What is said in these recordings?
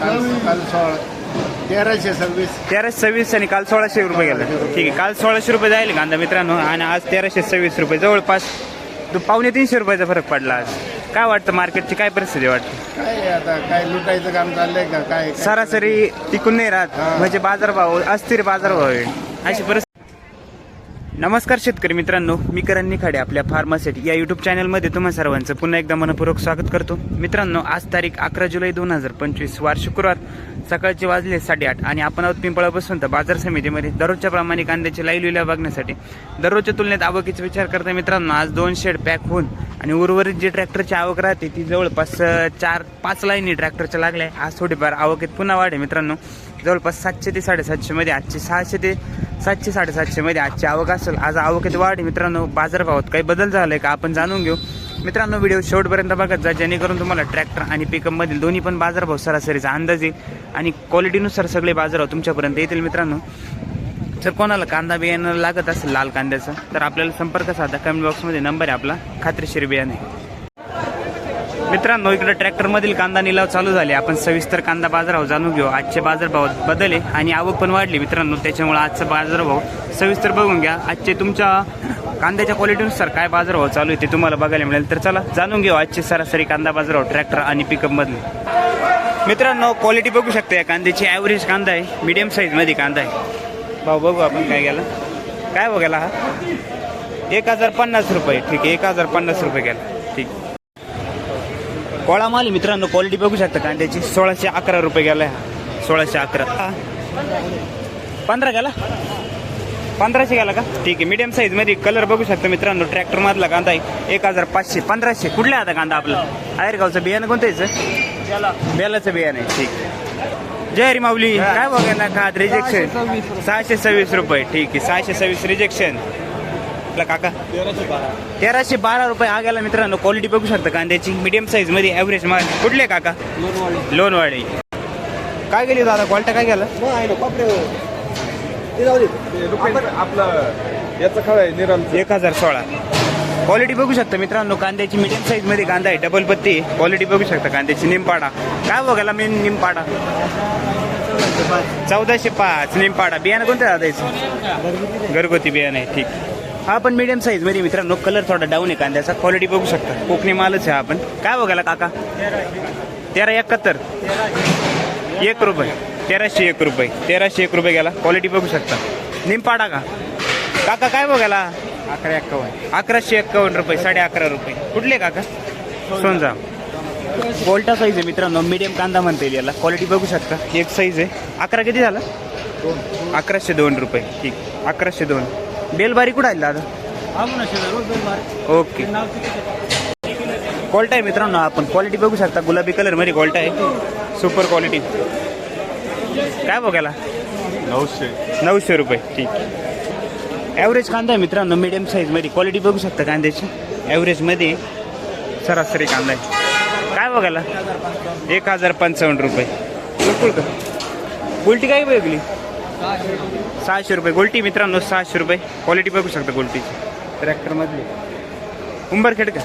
काल काल सोळा तेराशे सव्वीस. तेराशे सव्वीस आणि काल सोळाशे रुपये गेला. ठीक आहे काल सोळाशे रुपये जाईल कांदा मित्रांनो आणि आज तेराशे सव्वीस रुपये. जवळपास तो पावणे तीनशे रुपयाचा फरक पडला आज. काय वाटतं मार्केटची काय परिस्थिती वाटते? काय आता? काय लुटायचं काम चाललंय का? काय सरासरी टिकून नाही राहत. म्हणजे बाजारभाव अस्थिर बाजारभाव आहे. अशी परिस्थिती नमस्कार शेतकरी मित्रांनो मी करण निखाडे आपल्या फार्मासेट या युट्यूब चॅनलमध्ये तुम्हा सर्वांचं पुन्हा एकदा मनपूर्वक स्वागत करतो. मित्रांनो आज तारीख अकरा जुलै दोन हजार पंचवीस वार शुक्रवार सकाळचे वाजले साडेआठ आणि आपण आहोत पिंपळा बसून तर बाजार समितीमध्ये. दररोजच्या प्रमाणे कांद्याची लाईव्ह लिहिल्या बघण्यासाठी दररोजच्या तुलनेत आवकीचा विचार करता मित्रांनो आज दोन शेड पॅक होऊन आणि उर्वरित जी ट्रॅक्टरची आवक राहते ती जवळपास चार पाच लाईनी ट्रॅक्टरच्या लागल्या. आज थोडीफार आवकेत पुन्हा वाढ आहे मित्रांनो. जवळपास सातशे ते साडेसातशेमध्ये आजची सहाशे ते सातशे साडेसातशेमध्ये आजची आवक असेल. आज आवकेत वाढ मित्रांनो बाजारभावात काही बदल झालाय का आपण जाणून घेऊ. मित्रांनो व्हिडिओ शेवटपर्यंत बघत जा जेणेकरून तुम्हाला ट्रॅक्टर आणि पिकअपमधील दोन्ही पण बाजारभाव सरासरीचा अंदाज येईल आणि क्वालिटीनुसार सगळे बाजारभाव तुमच्यापर्यंत येतील मित्रांनो. जर कोणाला कांदा बियाणं लागत असेल लाल कांद्याचं तर आपल्याला संपर्क साधा. कमेंट बॉक्समध्ये नंबर आहे आपला. खात्रीशीर बियाणे. मित्रांनो इकडे ट्रॅक्टर मधील कांदा निलाव चालू झाले. आपण सविस्तर कांदा बाजारभाव जाणून घेऊ. आजचे बाजारभाव बदलले आणि आवक पण वाढली मित्रांनो त्याच्यामुळे आजचा बाजारभाव सविस्तर बघून घ्या. आजचे तुमच्या कांद्याच्या क्वालिटीनुसार काय बाजारभाव चालू आहे ते तुम्हाला बघायला मिळेल. तर चला जाणून घेऊ आजचे सरासरी कांदा बाजारभाव ट्रॅक्टर आणि पिकअप मधले मित्रांनो क्वालिटी बघू शकता या कांद्याची ॲव्हरेज कांदा आहे मीडियम साईजमध्ये कांदा आहे. भाऊ बघू आपण काय गेला. काय बघायला हा? एक हजार पन्नास रुपये ठीक आहे एक हजार पन्नास रुपये गेला. ठीक. कोळा माल आहे मित्रांनो क्वालिटी बघू शकता कांद्याची सोळाशे अकरा रुपये गेलाय हा. सोळाशे अकरा. हा. पंधरा गेला? पंधराशे गेला का? ठीक आहे मीडियम साईजमध्ये कलर बघू शकता मित्रांनो. ट्रॅक्टर मधला कांदा आहे. एक हजार पाचशे पंधराशे. कुठल्या आता कांदा आपला? आयरगावचं बियाणं कोणतं याचं बेलाचं बियाणं आहे ठीक. जय हरी माऊली. काय बघायला का रिजेक्शन सहाशे सव्वीस रुपये. ठीक आहे सहाशे सव्वीस रिजेक्शन आपला काका? तेराशे बारा. रुपये हा गेला मित्रांनो क्वालिटी बघू शकता कांद्याची. मीडियम साईजमध्ये ॲव्हरेज माल. कुठले काका? लोनवाडी काय गेली दादा? क्वालिटी काय गेला? आपलं याचं खरं आहे निरम एक हजार सोळा. क्वालिटी बघू शकता मित्रांनो कांद्याची मीडियम साईजमध्ये कांदा आहे. डबल पत्ती क्वालिटी बघू शकता कांद्याची. निमपाडा. काय बघायला मेन निमपाडा? चौदाशे पाच. निमपाडा. बियाणं कोणतं दादा घरगुती बियाणं आहे. ठीक. हा पण मीडियम साईजमध्ये मित्रांनो कलर थोडा डाऊन आहे कांद्याचा. क्वालिटी बघू शकता. कोकणी मालच आहे आपण काय बघायला काका? तेरा एकाहत्तर एक रुपये. तेराशे एक रुपये. तेराशे एक रुपये गेला. क्वालिटी बघू शकता. निमपाडा का? काका काय बघायला? अकरा एक्कावन्न. अकराशे एक्कावन्न रुपये साडे अकरा रुपये. कुठले काका? सोनजा. गोल्टा साईज आहे मित्रांनो. मीडियम कांदा म्हणता येईल याला. क्वालिटी बघू शकता. एक साईज आहे. अकरा किती झाला? अकराशे दोन रुपये. ठीक. अकराशे दोन. बेलबारी कुठं आहे दादा? ओके. क्वालिटी आहे? मित्रांनो आपण. क्वालिटी बघू शकता. गुलाबी कलरमध्ये क्वालिटी आहे. सुपर क्वालिटी काय बघायला नऊशे. नऊशे रुपये. ठीक. ॲव्हरेज कांदा आहे मित्रांनो मीडियम साईजमध्ये क्वालिटी बघू शकता कांद्याची. ॲव्हरेजमध्ये सरासरी कांदा आहे. काय बघायला एक हजार पंचावन्न रुपये. बिलकुल का? गोल्टी काय वेगळी? सहाशे रुपये. गोल्टी मित्रांनो सहाशे रुपये. क्वालिटी बघू शकता गोल्टीची. ट्रॅक्टरमधली. उंबरखेड का?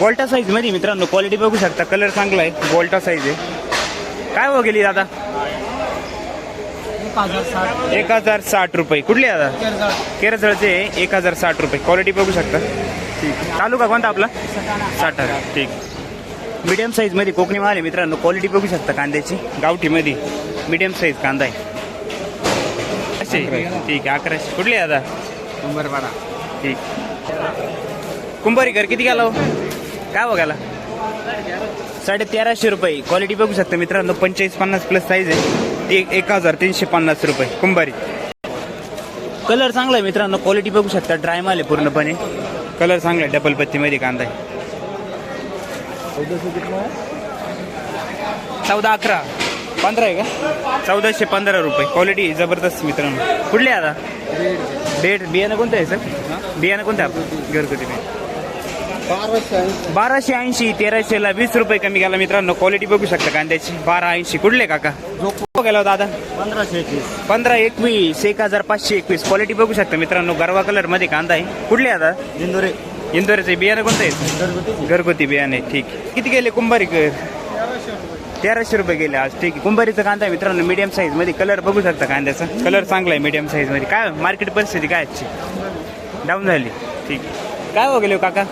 गोल्टा साईजमध्ये मित्रांनो क्वालिटी बघू शकता. कलर चांगला आहे. गोल्टा साईज आहे. काय हो गेली दादा? एक हजार साठ. रुपये. कुठली दादा? केरजळचे एक हजार साठ रुपये. क्वालिटी बघू शकता. ठीक तालुका कोणता आपला? साठारा ठीक. मीडियम साईजमध्ये कोकणी माल आहे मित्रांनो. क्वालिटी बघू शकता कांद्याची. गावठीमध्ये? मीडियम साईज कांदा आहे. असे? ठीक आहे अकराशे. कुठली आहे दादा नंबर बारा ठीक. कुंभारीकर किती गेला हो? काय बघायला साडे तेराशे रुपये. क्वालिटी बघू शकता मित्रांनो. पंचेचाळीस पन्नास प्लस साईज आहे. ती एक- एक हजार तीनशे पन्नास रुपये. कुंभारी. कलर चांगला आहे मित्रांनो. क्वालिटी बघू शकता. ड्राय माल आहे पूर्णपणे. कलर चांगला आहे. डबल पत्तीमध्ये कांदा आहे. चौदा अकरा. पंधरा आहे का? चौदाशे पंधरा रुपये. क्वालिटी जबरदस्त मित्रांनो. कुठले आता? बेड बियाणं कोणतं आहे सर बियाणं कोणतं आहे आपलं? घरगुती बियाणं. बाराशे ऐंशी. बाराशे ऐंशी तेराशेला वीस रुपये कमी गेला मित्रांनो. क्वालिटी बघू शकता कांद्याची बारा ऐंशी. कुठले काका? गेला दादा पंधराशे एकवीस. पंधरा एकवीस एक हजार पाचशे एकवीस. क्वालिटी बघू शकता मित्रांनो. गरवा कलरमध्ये कांदा आहे. कुठले आता? इंदोरे. इंदोरचे बियाणं कोणतं आहे? घरगुती. घरगुती बियाणे ठीक. किती गेले कुंभारीकर तेराशे रुपये गेले आज ठीक. आहे कुंभारीचा कांदा आहे मित्रांनो मीडियम साईजमध्ये. कलर बघू शकता कांद्याचा. कलर चांगला आहे मीडियम साईजमध्ये. काय मार्केट परिस्थिती काय आजची? डाऊन झाली ठीक. आहे काय हो गेले हो काका?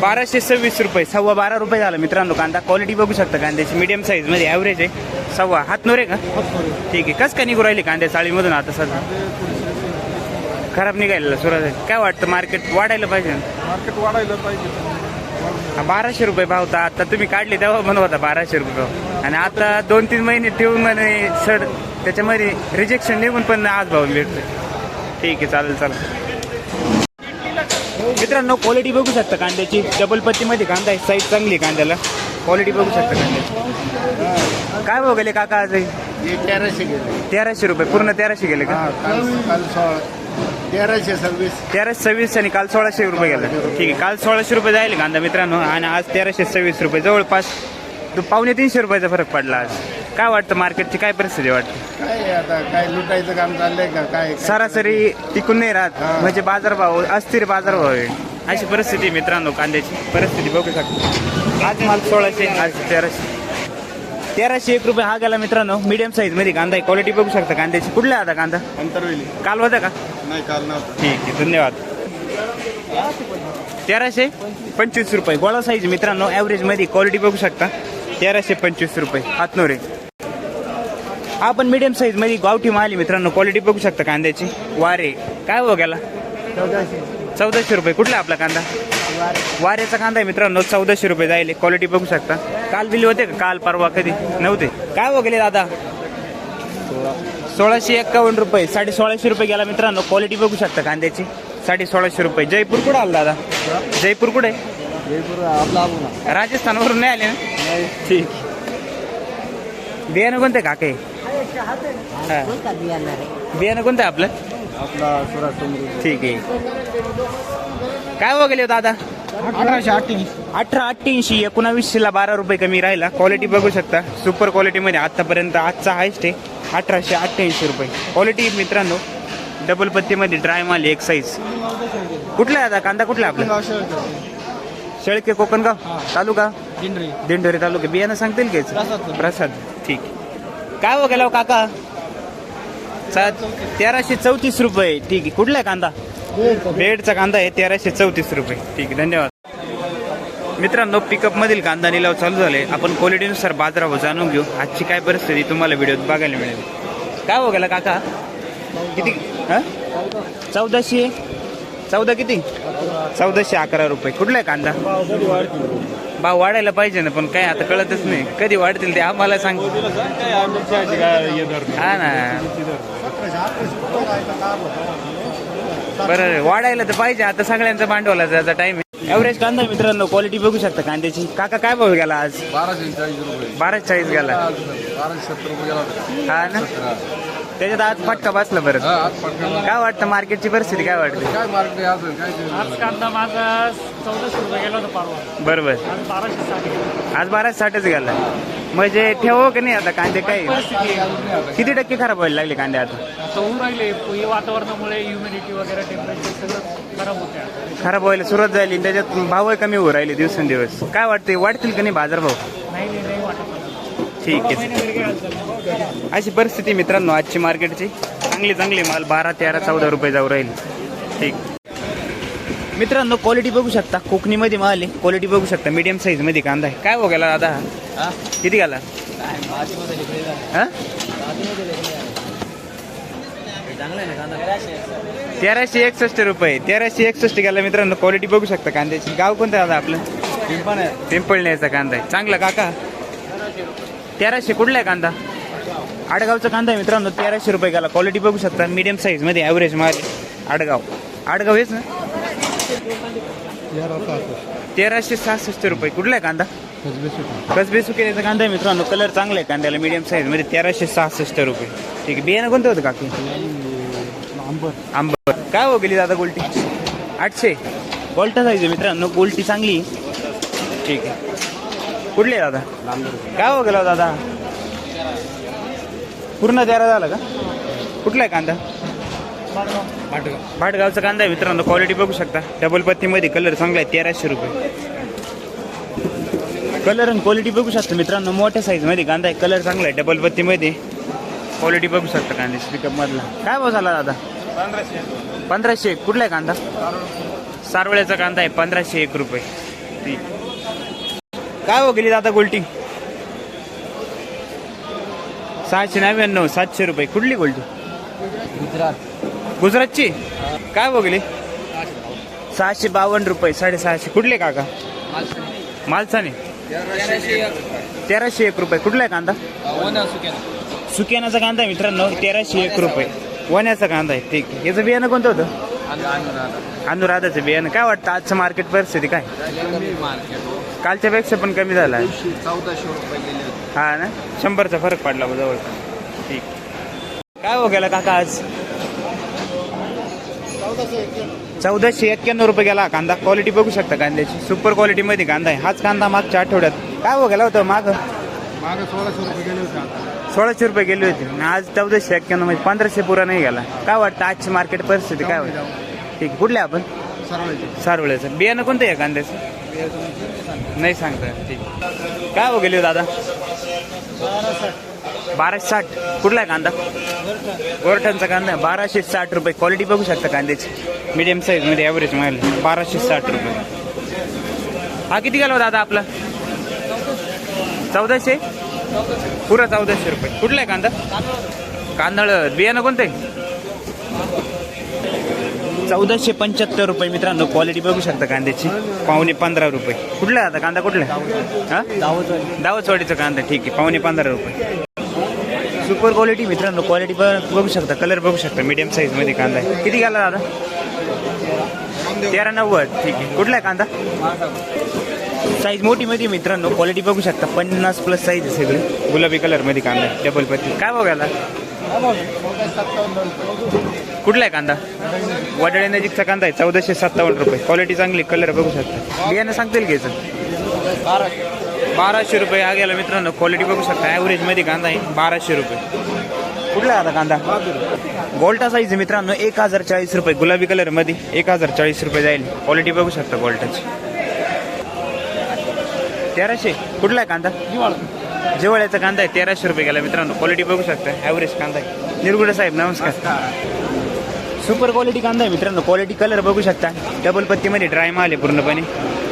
बाराशे सव्वीस रुपये सव्वा बारा रुपये झाला मित्रांनो कांदा. क्वालिटी बघू शकता कांद्याची मीडियम साईजमध्ये ॲव्हरेज आहे. सव्वा हात नोरे का? ठीक आहे. कस का निघू राहिली कांद्या चाळीमधून आता सध्या? खराब निघायला सुरुवात झाली. काय वाटतं मार्केट वाढायला पाहिजे? ना? मार्केट वाढायला पाहिजे. हा, बाराशे रुपये भाव होता. आता तुम्ही काढले तेव्हा म्हणत होता बाराशे रुपये भाव. आणि आता दोन तीन महिने ठेवून म्हणे सर त्याच्यामध्ये रिजेक्शन निघून पण आज भाव भेटतोय. ठीक आहे चालेल चालेल. मित्रांनो क्वालिटी बघू शकता कांद्याची. डबल पत्तीमध्ये कांदा आहे साईज चांगली आहे कांद्याला. क्वालिटी बघू शकता कांद्याची. काय भाव गेले काका आज? हे? तेराशे गेले. तेराशे रुपये पूर्ण तेराशे गेले का? हा काल काल सोळा तेराशे सव्वीस. तेराशे सव्वीस आणि काल सोळाशे रुपये गेला. ठीक आहे काल सोळाशे रुपये जाईल कांदा मित्रांनो आणि आज तेराशे सव्वीस रुपये. जवळपास तो पावणे तीनशे रुपयाचा फरक पडला आज. काय वाटतं मार्केटची? काय परिस्थिती वाटते? काय आता? काय लुटायचं काम चाललंय का? काय सरासरी टिकून नाही राहत. म्हणजे बाजारभाव अस्थिर बाजारभाव आहे. अशी परिस्थिती आहे मित्रांनो कांद्याची. परिस्थिती बघू शकता. आज माल सोळाशे आज तेराशे. तेराशे एक रुपये हा गेला मित्रांनो. मीडियम साईजमध्ये कांदा आहे. क्वालिटी बघू शकता कांद्याची. कुठला आता कांदा? अंतरवेली. काल होता का? नाही काल नव्हतं ठीक आहे धन्यवाद. तेराशे पंचवीस रुपये. गोळा साईज मित्रांनो. ॲव्हरेजमध्ये क्वालिटी बघू शकता. तेराशे पंचवीस रुपये. हातनोरे. हा पण मीडियम साईजमध्ये गावठी माल आहे मित्रांनो. क्वालिटी बघू शकता कांद्याची. वारे. काय हो गेला? चौदाशे. रुपये. कुठला आपला कांदा? वाऱ्याचा कांदा आहे मित्रांनो. चौदाशे रुपये जाईल क्वालिटी बघू शकता. काल दिली होते का? काल परवा कधी? नव्हते. काय हो गेले दादा? सोळाशे एक्कावन्न रुपये साडे सोळाशे रुपये गेला मित्रांनो. क्वालिटी बघू शकता कांद्याची. साडे सोळाशे रुपये. जयपूर कुठं आला दादा? जयपूर कुठे? राजस्थानवरून नाही आले ना? ठीक. बियाणं कोणतं काके बियाणं कोणतं आहे आपलं? ठीक आहे. काय हो गेले हो दादा? अठराशे अठ्ठ्याऐंशी. अठरा अठ्ठ्याऐंशी एकोणावीसशेला बारा रुपये कमी राहिला. क्वालिटी बघू शकता. सुपर क्वालिटीमध्ये आतापर्यंत आजचा हायस्ट आहे. अठराशे अठ्ठ्याऐंशी रुपये. क्वालिटी मित्रांनो. डबल पत्तीमध्ये ड्राय माल एक साईज कुठला आहे आता? कांदा कुठला आपला? शेळके. कोकणगाव तालुका? दिंडरी. तालुका. बियाणं सांगतील की प्रसाद. ठीक. काय हो गेला हो काका? सात तेराशे चौतीस रुपये. ठीक आहे. कुठला आहे कांदा? बेडचा. कांदा आहे तेराशे चौतीस रुपये. ठीक आहे धन्यवाद. मित्रांनो पिकअप मधील कांदा निलाव चालू झाले. आपण क्वालिटीनुसार बाजारावर जाणून घेऊ. आजची काय परिस्थिती तुम्हाला व्हिडिओत बघायला मिळेल. काय हो गेला काका? किती? हा? चौदाशे? चौदा किती? चौदाशे अकरा रुपये. कुठला आहे कांदा? भाव वाढायला पाहिजे ना पण काय आता कळतच नाही. कधी वाढतील ते आम्हाला सांग. हा ना. बरं वाढायला तर पाहिजे. आता सगळ्यांचा भांडवलाचा टाइम आहे. एव्हरेज कांदा आहे मित्रांनो क्वालिटी बघू शकता कांद्याची. काका काय भाव गेला आज? बाराशे चाळीस रुपये. बारा चाळीस गेला. बाराशे सत्तर रुपये गेला हा ना? त्याच्यात आज फटका बसला बरं. हा आज काय वाटतं मार्केटची परिस्थिती काय वाटते काय मार्केट असेल काय ते- आज कांदा माझा चौदाशे रुपये गेला होता परवा. बरोबर. आज बाराशे साठ गेला. आज बारा साठच गेला. म्हणजे ठेवो की नाही आता कांदे काय किती टक्के खराब व्हायला लागले कांदे आता? आता होऊन राहिले हे वातावरणामुळे ह्युमिडिटी वगैरे टेम्परेचर सगळं खराब होते आता. खराब व्हायला सुरुवात झाली त्याच्यात भाव कमी होऊ राहिले दिवसेंदिवस. काय वाटते वाढतील का नाही बाजारभाव? नाही नाही. ठीक आहे. अशी परिस्थिती मित्रांनो आजची मार्केटची. चांगली चांगली माल बारा तेरा चौदा रुपये जाऊ राहील. ठीक. मित्रांनो क्वालिटी बघू शकता. कोकणीमध्ये माल आहे. क्वालिटी बघू शकता. मीडियम साईजमध्ये कांदा आहे. काय गेला दादा? हा? किती गेला? हा? तेराशे एकसष्ट रुपये. तेराशे एकसष्ट गेला मित्रांनो. क्वालिटी बघू शकता कांद्याची. गाव कोणतं दादा आपलं? पिंपळण्याचा कांदा आहे. चांगला काका? तेराशे कुठला आहे कांदा? आडगावचा कांदा आहे मित्रांनो तेराशे रुपये गेला. क्वालिटी बघू शकता मीडियम साईजमध्ये ॲव्हरेज माल आडगाव. आडगाव हेच ना? तेराशे सहासष्ट रुपये. कुठला आहे कांदा? कसबे सुकेचा कांदा आहे मित्रांनो कलर चांगला आहे कांद्याला मीडियम साईजमध्ये तेराशे सहासष्ट रुपये. ठीक आहे बियाणं कोणतं होतं काकी? आंबर काय हो गेली दादा गोल्टी? आठशे. गोल्टा साईज आहे मित्रांनो गोल्टी चांगली आहे. ठीक आहे. कुठली आहे दादा? काय हो गेला दादा? पूर्ण तेरा झाला का? कुठला आहे कांदा? भाटगावचा कांदा आहे मित्रांनो क्वालिटी बघू शकता. डबल पत्तीमध्ये कलर चांगला आहे तेराशे रुपये. कलर आणि क्वालिटी बघू शकता मित्रांनो मोठ्या साईजमध्ये कांदा आहे कलर चांगला आहे डबल पत्तीमध्ये. क्वालिटी बघू शकता कांदा स्पीकअपमधला काय भाव झाला दादा? पंधराशे. कुठला आहे कांदा? सारवळ्याचा कांदा आहे पंधराशे एक रुपये. ठीक काय हो गेली दादा गोल्टी? सहाशे नव्याण्णव सातशे रुपये. कुठली गोल्टी? गुजरात. गुजरातची? काय हो गेली? सहाशे बावन्न. रुपये साडेसहाशे. कुठले काका? मालसाने. तेराशे एक रुपये. कुठला आहे कांदा? सुक्यानाचा कांदा आहे मित्रांनो. तेराशे एक रुपये. वण्याचा कांदा आहे. ठीक आहे. याचं बियाणं कोणतं होतं? अनुराधाचं बियाणं. काय वाटतं आजचं मार्केट परिस्थिती काय? कालच्या पेक्षा पण कमी झाला. चौदाशे रुपये गेले होते. हा ना? शंभरचा फरक पडला बा जवळ. ठीक. काय हो गेला काका आज? चौदाशे एक्क्याण्णव. रुपये गेला. कांदा क्वालिटी बघू शकता कांद्याची. सुपर क्वालिटीमध्ये कांदा आहे. हाच कांदा मागच्या आठवड्यात. काय हो गेला होता माग? मागे सोळाशे रुपये गेले होते आता. सोळाशे रुपये गेले होते. आणि आज चौदाशे एक्क्याण्णव म्हणजे पंधराशे पुरा नाही गेला. काय वाटतं आजची मार्केट परिस्थिती काय वाटतं? ठीक. आहे कुठले आपण? सरळ सारवळ्याचं बियाणं कोणतं आहे कांद्याचं? नाही सांगता ठीक. काय हो गेले दादा? बाराशे साठ. कुठला आहे कांदा? गोरठणचा कांदा. बाराशे साठ रुपये. क्वालिटी बघू शकता कांद्याची. मिडियम साईजमध्ये ॲव्हरेज माल बाराशे साठ रुपये. हा किती गेला हो दादा आपला? चौदाशे? पुरा चौदाशे रुपये. कुठला आहे कांदा? कांदळ बियाणं कोणतं? आहे चौदाशे पंच्याहत्तर रुपये मित्रांनो क्वालिटी बघू शकता कांद्याची. पावणे पंधरा रुपये. कुठला आहे आता कांदा कुठला आहे? हा? दावतवाडीचा कांदा ठीक आहे. पावणे पंधरा रुपये. सुपर क्वालिटी मित्रांनो क्वालिटी बघू शकता कलर बघू शकता मीडियम साईजमध्ये कांदा आहे. किती घाला दादा? तेरा नव्वद ठीक आहे. कुठला आहे कांदा? साईज मोठीमध्ये मित्रांनो क्वालिटी बघू शकता पन्नास प्लस साईज आहे सगळे. गुलाबी कलरमध्ये कांदा आहे डबल पत्ती. काय बघायला कुठला आहे कांदा? वडाळे नजीकचा कांदा आहे चौदाशे सत्तावन्न रुपये. क्वालिटी चांगली कलर बघू शकता. बियाणं सांगतील घ्यायचं बाराशे रुपये हा गेला मित्रांनो. क्वालिटी बघू शकता. ॲव्हरेजमध्ये कांदा आहे बाराशे रुपये. कुठला आहे आता कांदा? गोल्टा साईज आहे मित्रांनो एक हजार चाळीस रुपये. गुलाबी कलरमध्ये एक हजार चाळीस रुपये जाईल. क्वालिटी बघू शकता गोल्टाची. तेराशे. कुठला आहे कांदा? जिवाळ्याचा कांदा आहे तेराशे रुपये गेला मित्रांनो. क्वालिटी बघू शकता. ॲव्हरेज कांदा आहे. निरगुडे साहेब नमस्कार. सुपर क्वालिटी कांदा आहे मित्रांनो. क्वालिटी कलर बघू शकता. डबल पत्तीमध्ये ड्राय माल आहे पूर्णपणे.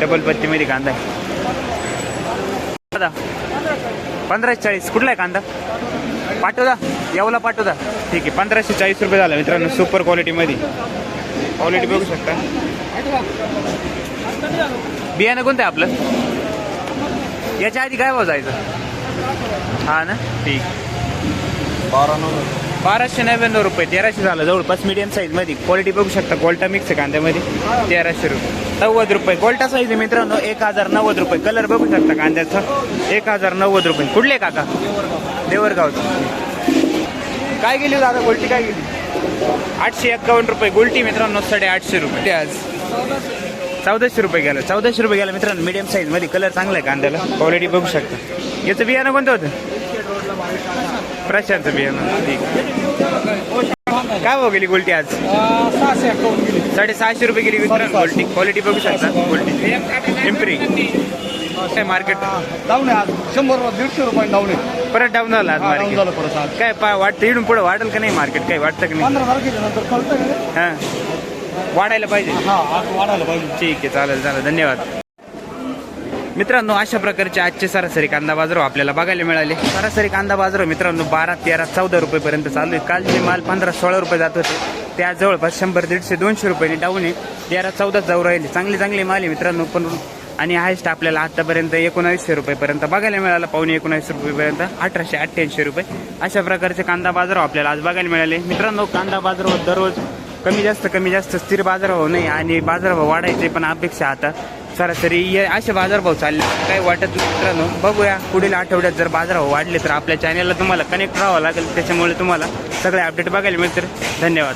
डबल पत्तीमध्ये कांदा आहे. दादा पंधराशे चाळीस. कुठला आहे कांदा? पाठवदा यावला पाठवदा ठीक आहे. पंधराशे चाळीस रुपये झाला मित्रांनो सुपर क्वालिटीमध्ये क्वालिटी बघू शकता. बियाणं कोणतं आहे आपलं? याच्या आधी काय भाव जायचं? हा ना? ठीक. बारा बाराशे नव्याण्णव रुपये तेराशे झालं जवळपास मीडियम साईजमध्ये क्वालिटी बघू शकता कोल्टा मिक्स आहे कांद्यामध्ये. तेराशे रुपये. नव्वद रुपये. कोल्टा साईज आहे मित्रांनो एक हजार नव्वद रुपये. कलर बघू शकता कांद्याचा. एक हजार नव्वद रुपये. कुठले काका? देवरगावचं. काय गेली दादा गोल्टी काय गेली? आठशे एक्कावन्न रुपये. गोल्टी मित्रांनो साडे आठशे रुपये. ते आज चौदाशे रुपये गेलं. चौदाशे रुपये गेलं मित्रांनो मीडियम साईजमध्ये कलर चांगला आहे कांद्याला. क्वालिटी बघू शकता. याचं बियाणं कोणतं होतं? प्रशांतचं बियाणं काय भाव गेली गोल्टी आज? सहाशे अकाउंट गेले साडेसहाशे रुपये गेली मित्रांनो गोल्टी. क्वालिटी बघू शकता. गोल्टी पिंपरी काय मार्केट डाऊन आहे आज. शंभर दीडशे रुपये डाऊन आहे. परत डाऊन झाला आज डाऊन झालं मार्केट परत आज. काय पा वाटतं इकडून पुढे वाटेल का नाही मार्केट काय वाटतं का नाही? पंधरा तारखेच्या नंतर कळतं का हां. वाढायला पाहिजे. हा आज वाढायला पाहिजे. ठीक आहे चालेल चालेल. धन्यवाद. मित्रांनो अशा प्रकारचे आजचे सरासरी कांदा बाजार आपल्याला बघायला मिळाले. सरासरी कांदा बाजार मित्रांनो बारा तेरा चौदा रुपयेपर्यंत चालू आहे. कालचे माल पंधरा सोळा रुपये जात होते. त्या जवळपास शंभर दीडशे दोनशे रुपयांनी डाऊन आहे. तेरा चौदा जाऊ राहिले. चांगले चांगले माल आहे मित्रांनो पण आणि हायस्ट आपल्याला आतापर्यंत एकोणावीसशे रुपयेपर्यंत बघायला मिळाला. पावणे एकोणावीसशे रुपयेपर्यंत अठराशे अठ्ठ्याऐंशी रुपये. अशा प्रकारचे कांदा बाजार आपल्याला आज बघायला मिळाले. मित्रांनो कांदा बाजार दररोज कमी जास्त कमी जास्त स्थिर बाजारभाव नाही आणि बाजारभाव वाढायचे पण अपेक्षा आता सरासरी हे असे बाजारभाव चालले. काही वाटत नाही मित्रांनो? बघूया. पुढील आठवड्यात जर बाजारभाव वाढले तर आपल्या चॅनलला तुम्हाला कनेक्ट राहावं लागेल. त्याच्यामुळे तुम्हाला सगळे अपडेट बघायला मिळतील. धन्यवाद.